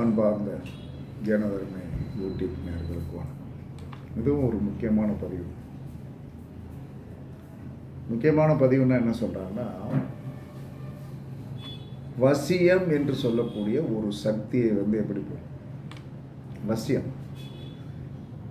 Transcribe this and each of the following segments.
அன்பார்ந்த ஜனதர்மை யூடியூப் நேர்களுக்கு வணக்கம். இதுவும் ஒரு முக்கியமான பதிவு. முக்கியமான பதிவுன்னா என்ன சொல்கிறாங்கன்னா வசியம் என்று சொல்லக்கூடிய ஒரு சக்தியை வந்து எப்படி போகும் வசியம்.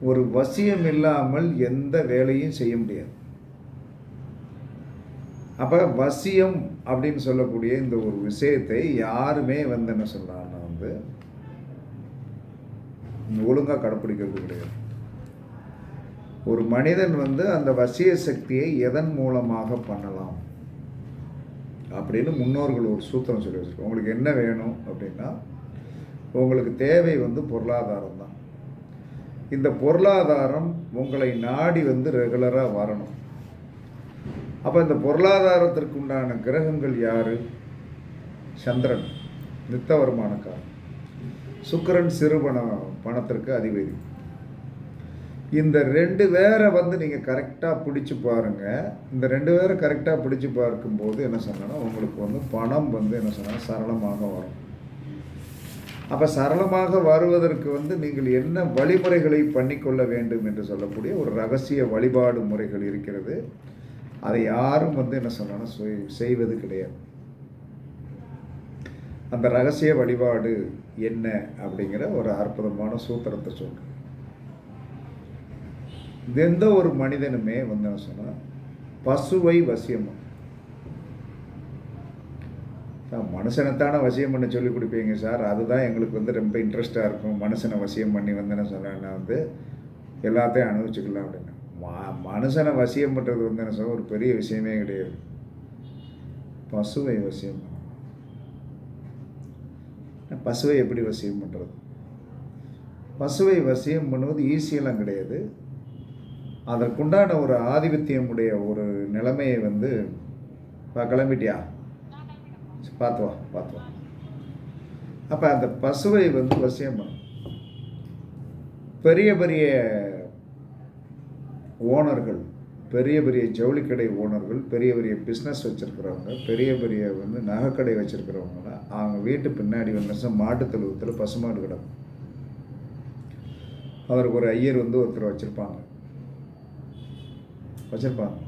ஒரு வசியம் இல்லாமல் எந்த வேலையும் செய்ய முடியாது. அப்போ வசியம் அப்படின்னு சொல்லக்கூடிய இந்த ஒரு விஷயத்தை யாருமே வந்து என்ன சொல்கிறாங்கன்னா வந்து ஒழுங்காக கடைப்பிடிக்கிறது கிடையாது. ஒரு மனிதன் வந்து அந்த வசிய சக்தியை எதன் மூலமாக பண்ணலாம் அப்படின்னு முன்னோர்கள் ஒரு சூத்திரம் சொல்லி வச்சுருக்கோம் உங்களுக்கு என்ன வேணும் அப்படின்னா உங்களுக்கு தேவை வந்து பொருளாதாரம் தான். இந்த பொருளாதாரம் உங்களை நாடி வந்து ரெகுலராக வரணும். அப்போ இந்த பொருளாதாரத்திற்கு உண்டான கிரகங்கள் யார்? சந்திரன். நித்த வருமானக்காரன். சுக்கிரன் பணம் பணத்திற்கு அதிபதி. இந்த ரெண்டு பேரை வந்து நீங்கள் கரெக்டாக பிடிச்சி பாருங்கள் இந்த ரெண்டு பேரை கரெக்டாக பிடிச்சி பார்க்கும்போது என்ன சொன்னேன்னா உங்களுக்கு வந்து பணம் வந்து என்ன சொன்னால் சரளமாக வரும். அப்போ சரளமாக வருவதற்கு வந்து நீங்கள் என்ன வழிமுறைகளை பண்ணிக்கொள்ள வேண்டும் என்று சொல்லக்கூடிய ஒரு ரகசிய வழிபாடு முறைகள் இருக்கிறது. அதை யாரும் வந்து என்ன சொன்னாலும் செய்- செய்வது கிடையாது. அந்த ரகசிய வழிபாடு என்ன அப்படிங்கிற ஒரு அற்புதமான சூத்திரத்தை சொல்கிறேன் எந்த ஒரு மனிதனுமே வந்து என்ன சொன்னால் பசுவை வசியம் பண்ணும். மனுஷனைத்தானே வசியம் பண்ண சொல்லி கொடுப்பீங்க சார். அதுதான் எங்களுக்கு வந்து ரொம்ப இன்ட்ரெஸ்டாக இருக்கும். மனுஷனை வசியம் பண்ணி வந்தேன்னு என்ன சொன்னேன்னா வந்து எல்லாத்தையும் அனுபவிச்சுக்கலாம் அப்படின்னு. மா மனுஷனை வசியம் பண்ணுறது வந்து என்ன சொல்ல ஒரு பெரிய விஷயமே கிடையாது. பசுவை வசியம் பசுவை எப்படி வசியம் பண்ணுறது பசுவை வசியம் பண்ணுவது ஈஸியெல்லாம் கிடையாது. அதற்குண்டான ஒரு ஆதிபத்தியமுடைய ஒரு நிலைமையை வந்து கிளம்பிட்டியா? பார்த்து வா பார்த்து வா. அப்போ அந்த பசுவை வந்து வசியம் பண்ணும் பெரிய பெரிய ஓனர்கள் பெரிய பெரிய ஜவுளிக்கடை ஓனர்கள் பெரிய பெரிய பிஸ்னஸ் வச்சுருக்கிறவங்க பெரிய பெரிய வந்து நகைக்கடை வச்சுருக்கிறவங்களாம் அவங்க வீட்டு பின்னாடி வந்து மாட்டுத் தொழுவத்தில் பசுமாடு கிடக்கும். அவருக்கு ஒரு ஐயர் வந்து ஒருத்தர் வச்சுருப்பாங்க. வச்சுருப்பாங்க.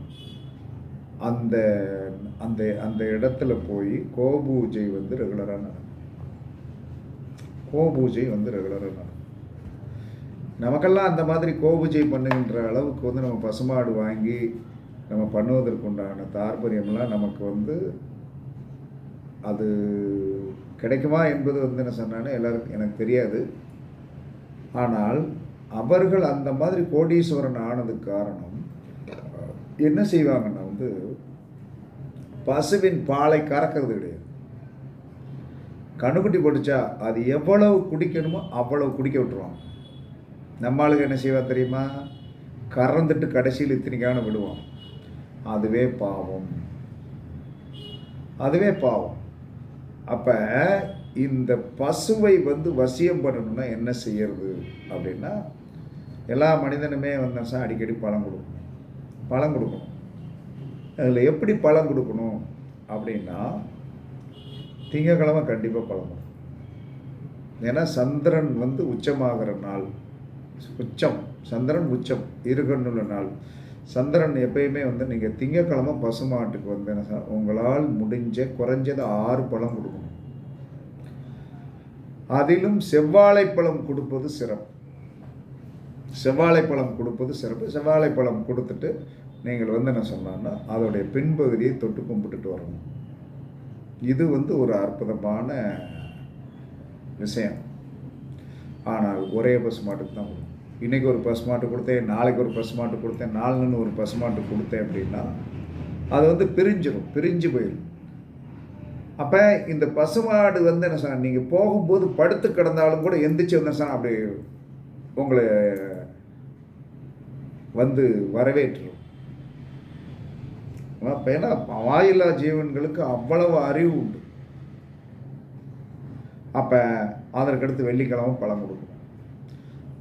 அந்த அந்த அந்த இடத்துல போய் கோபூஜை வந்து ரெகுலராக நடக்கும். கோபூஜை வந்து ரெகுலராக நடக்கும். நமக்கெல்லாம் அந்த மாதிரி கோபூஜை பண்ணுகின்ற அளவுக்கு வந்து நம்ம பசுமாடு வாங்கி நம்ம பண்ணுவதற்குண்டான தாற்பயம்லாம் நமக்கு வந்து அது கிடைக்குமா என்பது வந்து என்ன சொன்னானே எல்லாருக்கும் எனக்கு தெரியாது. ஆனால் அவர்கள் அந்த மாதிரி கோடீஸ்வரன் ஆனதுக்கு காரணம் என்ன செய்வாங்கன்னா வந்து பசுவின் பாலை கறக்கிறது கிடையாது. கண்ணுக்குட்டி போட்டுச்சா அது எவ்வளவு குடிக்கணுமோ அவ்வளவு குடிக்க விட்டுருவாங்க. நம்மளுக்கு என்ன செய்வா தெரியுமா? கறந்துட்டு கடைசியில் இத்தனைக்கான விடுவோம் அதுவே பாவம். அதுவே பாவம். அப்போ இந்த பசுவை வந்து வசியம் பண்ணணும்னா என்ன செய்யறது? அப்படின்னா எல்லா மனிதனுமே வந்தா அடிக்கடி பழம் கொடுக்கணும். பழம் கொடுக்கணும். அதில் எப்படி பழம் கொடுக்கணும்? அப்படின்னா திங்கக்கிழமை கண்டிப்பாக பழம் கொடுக்கணும். ஏன்னா சந்திரன் வந்து உச்சமாகிற நாள். உச்சம் சந்திரன் உச்சம் இருக்கணுள்ள நாள். சந்திரன் எப்பயுமே வந்து நீங்கள் திங்கக்கிழமை பசுமாட்டுக்கு வந்து என்ன உங்களால் முடிஞ்ச குறைஞ்சது ஆறு பழம் கொடுக்கணும். அதிலும் செவ்வாழைப்பழம் கொடுப்பது சிறப்பு. செவ்வாழைப்பழம் கொடுப்பது சிறப்பு. செவ்வாழைப்பழம் கொடுத்துட்டு நீங்கள் வந்து என்ன சொன்னான்னா அதோடைய பின்பகுதியை தொட்டு கும்பிட்டுட்டு வரணும். இது வந்து ஒரு அற்புதமான விஷயம். ஆனால் ஒரே பசுமாட்டுக்கு தான் கொடுக்கும் இன்றைக்கி ஒரு பசுமாட்டு கொடுத்தேன் நாளைக்கு ஒரு பசுமாட்டு கொடுத்தேன் நாலுன்னு ஒரு பசு மாட்டு கொடுத்தேன் அப்படின்னா அது வந்து பிரிஞ்சிடும் பிரிஞ்சு போயிடும் அப்போ இந்த பசுமாடு வந்து என்ன சார் நீங்கள் போகும்போது படுத்து கிடந்தாலும் கூட எந்திரிச்சு வந்து சொன்னால் அப்படி உங்களை வந்து வரவேற்றும் அப்போ ஏன்னா வாயில்லா ஜீவன்களுக்கு அவ்வளவு அறிவு உண்டு. அப்போ அதற்கடுத்து வெள்ளிக்கிழமை பழம் கொடுக்கணும்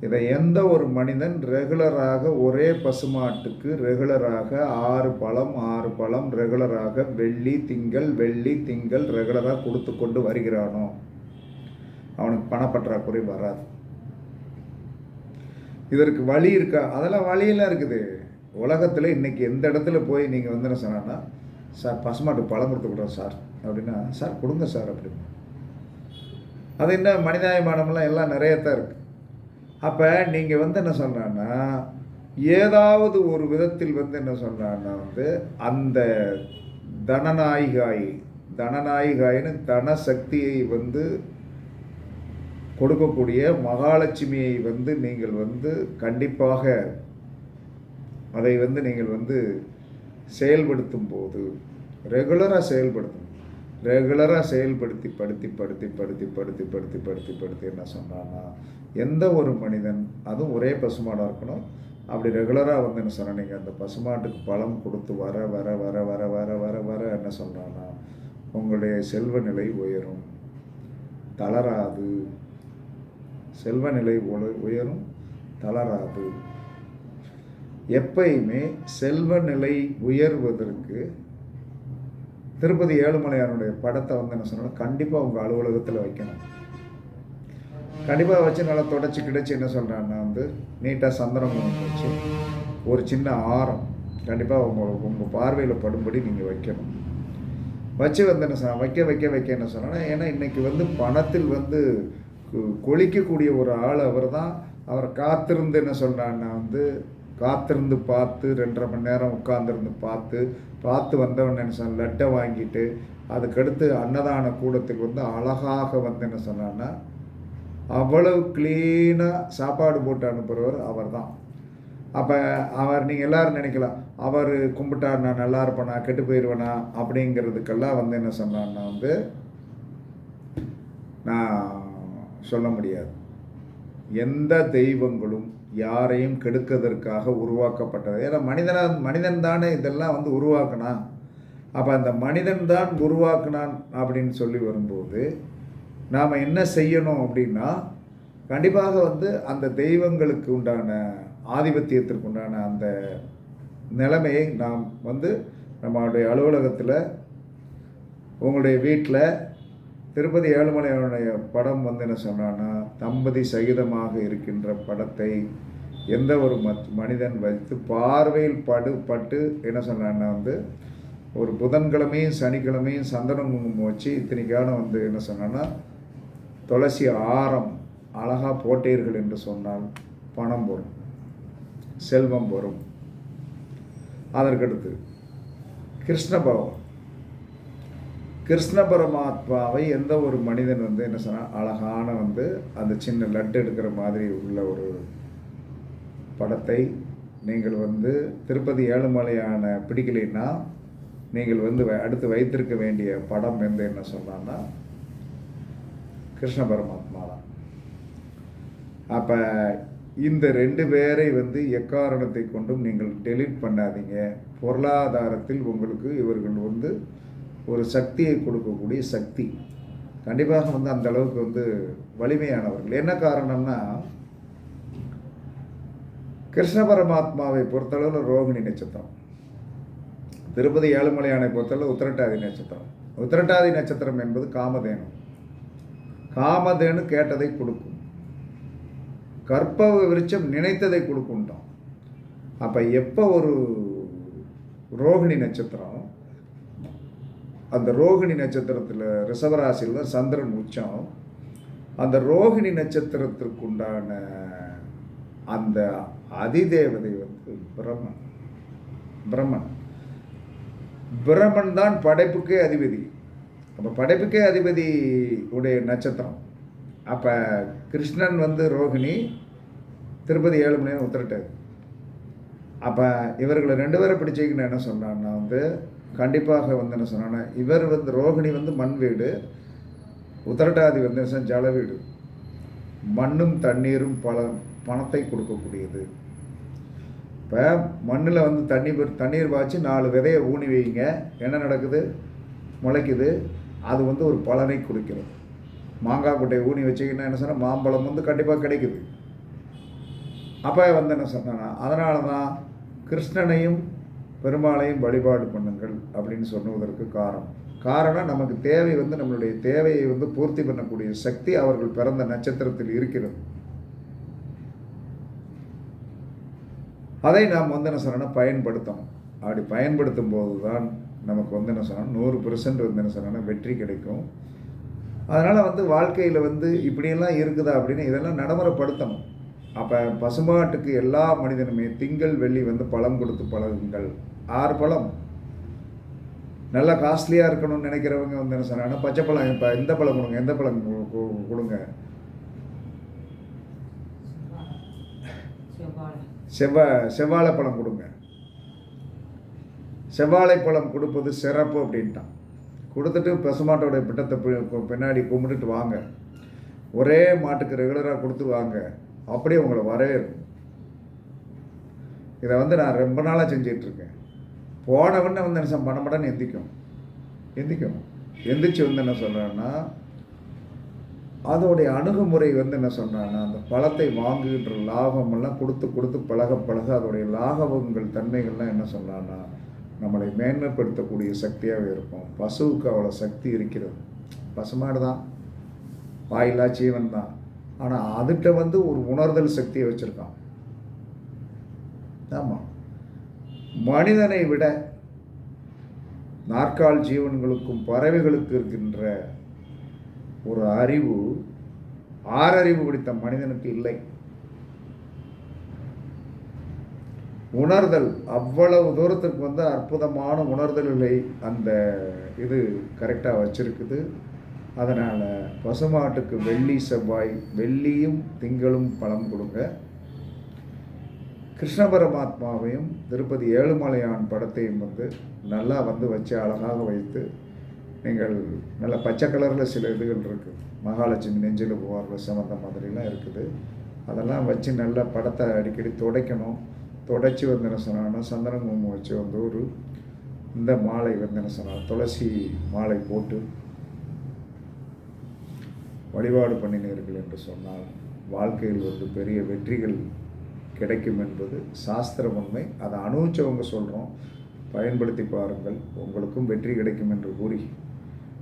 இதை எந்த ஒரு மனிதன் ரெகுலராக ஒரே பசுமாட்டுக்கு ரெகுலராக ஆறு பழம் ஆறு பழம் ரெகுலராக வெள்ளி திங்கள் வெள்ளி திங்கள் ரெகுலராக கொடுத்து கொண்டு வருகிறானோ? அவனுக்கு பணப்பற்றாக்குறை வராது. இதற்கு வழி இருக்கா? அதெல்லாம் வழியெல்லாம் இருக்குது. உலகத்தில் இன்றைக்கி எந்த இடத்துல போய் நீங்கள் வந்து என்ன சொன்னா சார் பசுமாட்டுக்கு பழம் கொடுத்து விடுறோம் சார். அப்படின்னா சார் கொடுங்க சார் அப்படின்னு அது என்ன மனிதாயமானமெல்லாம் எல்லாம் நிறைய தான் இருக்குது அப்போ நீங்கள் வந்து என்ன சொல்கிறேன்னா ஏதாவது ஒரு விதத்தில் வந்து என்ன சொல்கிறான்னா வந்து அந்த தனநாயகாய் தனநாயகாயின்னு தன சக்தியை வந்து கொடுக்கக்கூடிய மகாலட்சுமியை வந்து நீங்கள் வந்து கண்டிப்பாக அதை வந்து நீங்கள் வந்து செயல்படுத்தும் போது ரெகுலராக செயல்படுத்தும். ரெகுலராக செயல்படுத்தி படுத்தி படுத்தி படுத்தி படுத்தி படுத்தி படுத்தி படுத்தி என்ன சொன்னான்னா எந்த ஒரு மனிதன் அதுவும் ஒரே பசுமாடாக இருக்கணும். அப்படி ரெகுலராக வந்து என்ன சொன்ன நீங்கள் அந்த பசுமாட்டுக்கு பழம் கொடுத்து வர வர வர வர வர வர வர என்ன சொல்கிறான்னா உங்களுடைய செல்வ நிலை உயரும். தளராது. செல்வ நிலை உயரும் தளராது. எப்பயுமே செல்வ நிலை உயர்வதற்கு திருப்பதி ஏழுமலையானுடைய படத்தை வந்து என்ன சொன்னால் கண்டிப்பாக உங்கள் அலுவலகத்தில் வைக்கணும். கண்டிப்பாக வச்சு நல்லா தொடச்சி கிடச்சி என்ன சொல்கிறேன்னா வந்து நீட்டாக சந்தனம் குங்குமம் வச்சு ஒரு சின்ன ஆரம் கண்டிப்பாக உங்கள் உங்கள் பார்வையில் படும்படி நீங்கள் வைக்கணும். வச்சு வந்து என்ன சொன்ன வைக்க வைக்க வைக்க என்ன சொன்னா ஏன்னா இன்னைக்கு வந்து பணத்தில் வந்து கு- கொளிக்கக்கூடிய ஒரு ஆள் அவர் தான் அவர் காத்திருந்து என்ன சொல்கிறான்னா வந்து காத்திருந்து பார்த்து ரெண்டரை மணி நேரம் உட்காந்துருந்து பார்த்து பார்த்து வந்தவன் என்ன சொன்ன லட்டை வாங்கிட்டு அதுக்கடுத்து அன்னதான கூடத்துக்கு வந்து அழகாக வந்து என்ன சொன்னான்னா அவ்வளவு க்ளீனாக சாப்பாடு போட்டு அனுப்புகிறவர் அவர் தான் அப்போ அவர் நீங்கள் எல்லோரும் நினைக்கலாம் அவர் கும்பிட்டா நான் நல்லா இருப்பேனா கெட்டு போயிடுவேனா அப்படிங்கிறதுக்கெல்லாம் வந்து என்ன சொன்னான்னா வந்து நான் சொல்ல முடியாது. எந்த தெய்வங்களும் யாரையும் கெடுக்கிறதற்காக உருவாக்கப்பட்டது. ஏன்னா மனிதனாக மனிதன் தானே இதெல்லாம் வந்து உருவாக்கினா அப்போ அந்த மனிதன் தான் உருவாக்குனான் அப்படின்னு சொல்லி வரும்போது நாம் என்ன செய்யணும் அப்படின்னா கண்டிப்பாக வந்து அந்த தெய்வங்களுக்கு உண்டான ஆதிபத்தியத்திற்கு உண்டான அந்த நிலைமையை நாம் வந்து நம்மளுடைய அலுவலகத்தில் உங்களுடைய வீட்டில் திருப்பதி ஏழுமலையானுடைய படம் வந்து என்ன சொன்னான்னா தம்பதி சகிதமாக இருக்கின்ற படத்தை எந்த ஒரு மத் மனிதன் வைத்து பார்வையில் படு பட்டு என்ன சொன்னான்னா வந்து ஒரு புதன்கிழமையும் சனிக்கிழமையும் சந்தனம் குங்குமம் வச்சு இத்தனைக்கான வந்து என்ன சொன்னான்னா துளசி ஆரம் அழகாக போட்டீர்கள் என்று சொன்னால் பணம் வரும் செல்வம் வரும் அதற்கடுத்து கிருஷ்ண பகவான். கிருஷ்ண பரமாத்மாவை எந்த ஒரு மனிதன் வந்து என்ன சொன்னால் அழகான வந்து அந்த சின்ன லட்டு எடுக்கிற மாதிரி உள்ள ஒரு படத்தை நீங்கள் வந்து திருப்பதி ஏழுமலையான பிடிக்கலைன்னா நீங்கள் வந்து வ- அடுத்து வைத்திருக்க வேண்டிய படம் வந்து என்ன சொன்னான்னா கிருஷ்ண பரமாத்மா தான். அப்போ இந்த ரெண்டு பேரை வந்து எக்காரணத்தை கொண்டும் நீங்கள் டெலீட் பண்ணாதீங்க. பொருளாதாரத்தில் உங்களுக்கு இவர்கள் வந்து ஒரு சக்தியை கொடுக்கக்கூடிய சக்தி. கண்டிப்பாக வந்து அந்த அளவுக்கு வந்து வலிமையானவர்கள். என்ன காரணம்னா கிருஷ்ண பரமாத்மாவை பொறுத்தளவில் ரோகிணி நட்சத்திரம். திருப்பதி ஏழுமலையானை பொறுத்தளவு உத்திரட்டாதி நட்சத்திரம். உத்திரட்டாதி நட்சத்திரம் என்பது காமதேனம் காமதேனு கேட்டதை கொடுக்கும். கற்பக விருட்சம் நினைத்ததை கொடுக்குண்டான் அப்போ எப்போ ஒரு ரோகிணி நட்சத்திரம் அந்த ரோகிணி நட்சத்திரத்தில் ரிஷபராசியில் தான் சந்திரன் உச்சம் அந்த ரோகிணி நட்சத்திரத்திற்குண்டான அந்த அதிதேவதை வந்து பிரம்மன். பிரம்மன். பிரம்மன் தான் படைப்புக்கே அதிபதி. அப்போ படைப்புக்கே அதிபதி உடைய நட்சத்திரம். அப்போ கிருஷ்ணன் வந்து ரோகிணி திருப்பதி ஏழு மணி அப்போ இவர்களை ரெண்டு பேரை பிடிச்சிக்கணும் என்ன சொன்னான்னா வந்து கண்டிப்பாக வந்து என்ன சொன்னான்னா இவர் வந்து ரோகிணி வந்து மண் வீடு உத்தரட்டாதி வந்து என்ன ஜல வீடு. மண்ணும் தண்ணீரும் பல பணத்தை கொடுக்கக்கூடியது. இப்போ மண்ணில் வந்து தண்ணி தண்ணீர் பாய்ச்சி நாலு விதையை ஊனி வைங்க. என்ன நடக்குது? முளைக்குது. அது வந்து ஒரு பலனை கொடுக்கிறது. மாங்காய் கொட்டையை ஊனி வச்சிங்கன்னா என்ன சொன்னால் மாம்பழம் வந்து கண்டிப்பாக கிடைக்குது. அப்போ வந்து என்ன சொன்னான்னா அதனால தான் கிருஷ்ணனையும் பெருமாளையும் வழிபாடு பண்ணுங்கள் அப்படின்னு சொன்னதற்கு காரணம். காரணம் நமக்கு தேவை வந்து நம்மளுடைய தேவையை வந்து பூர்த்தி பண்ணக்கூடிய சக்தி அவர்கள் பிறந்த நட்சத்திரத்தில் இருக்கிறது. அதை நாம் வந்து என்ன சொன்னால் பயன்படுத்தணும். அப்படி பயன்படுத்தும் போது தான் நமக்கு வந்து என்ன சொன்னால் நூறு பெர்சன்ட் வந்து என்ன சொன்னோன்னா வெற்றி கிடைக்கும். அதனால் வந்து வாழ்க்கையில் வந்து இப்படியெல்லாம் இருக்குதா அப்படின்னு இதெல்லாம் நடைமுறைப்படுத்தணும். அப்போ பசுமாட்டுக்கு எல்லா மனிதனுமே திங்கள் வெள்ளி வந்து பழம் கொடுத்து பழகுங்கள். ஆறு பழம். நல்லா காஸ்ட்லியாக இருக்கணும்னு நினைக்கிறவங்க வந்து என்ன சொன்னாங்கன்னா பச்சை பழம் இப்போ இந்த பழம் கொடுங்க எந்த பழம் கொடுங்க. செவ்வாழை. செவ்வாய் செவ்வாழைப்பழம் கொடுங்க. செவ்வாழை பழம் கொடுப்பது சிறப்பு அப்படின்ட்டான். கொடுத்துட்டு பசுமாட்டோட பிட்டத்தை பி- பின்னாடி கும்பிட்டுட்டு வாங்க. ஒரே மாட்டுக்கு ரெகுலராக கொடுத்து வாங்க. அப்படியே உங்களை வரவேற்கும். இதை வந்து நான் ரொம்ப நாளாக செஞ்சிட்ருக்கேன். போனவொடனே வந்து என்ன பண்ண மாட்டேன்னு எந்திக்கும். எந்திக்கும். எந்திரிச்சு வந்து என்ன சொல்கிறேன்னா அதோடைய அணுகுமுறை வந்து என்ன சொன்னான்னா அந்த பழத்தை வாங்குகின்ற லாபமெல்லாம் கொடுத்து கொடுத்து பழக பழக அதோடைய லாகவங்கள் தன்மைகள்லாம் என்ன சொல்கிறான்னா நம்மளை மேன்மைப்படுத்தக்கூடிய சக்தியாகவே இருக்கும். பசுவுக்கு அவ்வளோ சக்தி இருக்கிறது. பசுமாடு தான் வாயிலா ஜீவன் தான் ஆனால் அதுகிட்ட வந்து ஒரு உணர்தல் சக்தியை வச்சுருக்கான். ஆமாம் மனிதனை விட நாற்கால் ஜீவன்களுக்கும் பறவைகளுக்கு இருக்கின்ற ஒரு அறிவு ஆறறிவு பிடித்த மனிதனுக்கு இல்லை. உணர்தல். அவ்வளவு தூரத்துக்கு வந்து அற்புதமான உணர்தல்களை அந்த இது கரெக்டாக வச்சுருக்குது. அதனால் பசுமாட்டுக்கு வெள்ளி செவ்வாய் வெள்ளியும் திங்களும் பழம் கொடுங்க. கிருஷ்ண பரமாத்மாவையும் திருப்பதி ஏழுமலையான் படத்தையும் வந்து நல்லா வந்து வச்சு அழகாக வைத்து நீங்கள் நல்ல பச்சை கலரில் சில இதுகள் இருக்குது மகாலட்சுமி நெஞ்சில் போவார்கள் சம்மந்த மாதிரிலாம் இருக்குது. அதெல்லாம் வச்சு நல்ல படத்தை அடிக்கடி துடைக்கணும். தொடச்சி வந்து என்ன சொன்னாங்கன்னா சந்தன குங்குமம் வச்சு வந்து ஒரு இந்த மாலை வந்து என்ன சொன்னால் துளசி மாலை போட்டு வழிபாடு பண்ணினீர்கள் என்று சொன்னால் வாழ்க்கையில் வந்து பெரிய வெற்றிகள் கிடைக்கும் என்பது சாஸ்திர உண்மை. அதை அனுபவிச்சவங்க சொல்கிறோம் பயன்படுத்தி பாருங்கள். உங்களுக்கும் வெற்றி கிடைக்கும் என்று கூறி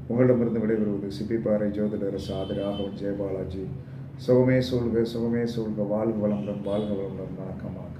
உங்களிடமிருந்து விடைபெறுவது சிப்பிப்பாறை ஜோதிடர் சாதி ராகவன் ஜெயபாலாஜி. சுகமே சூழ்க சுகமே சூழ்க. வாழ்க வளமுடன் வாழ்க வளமுடன். வணக்கம் வணக்கம்.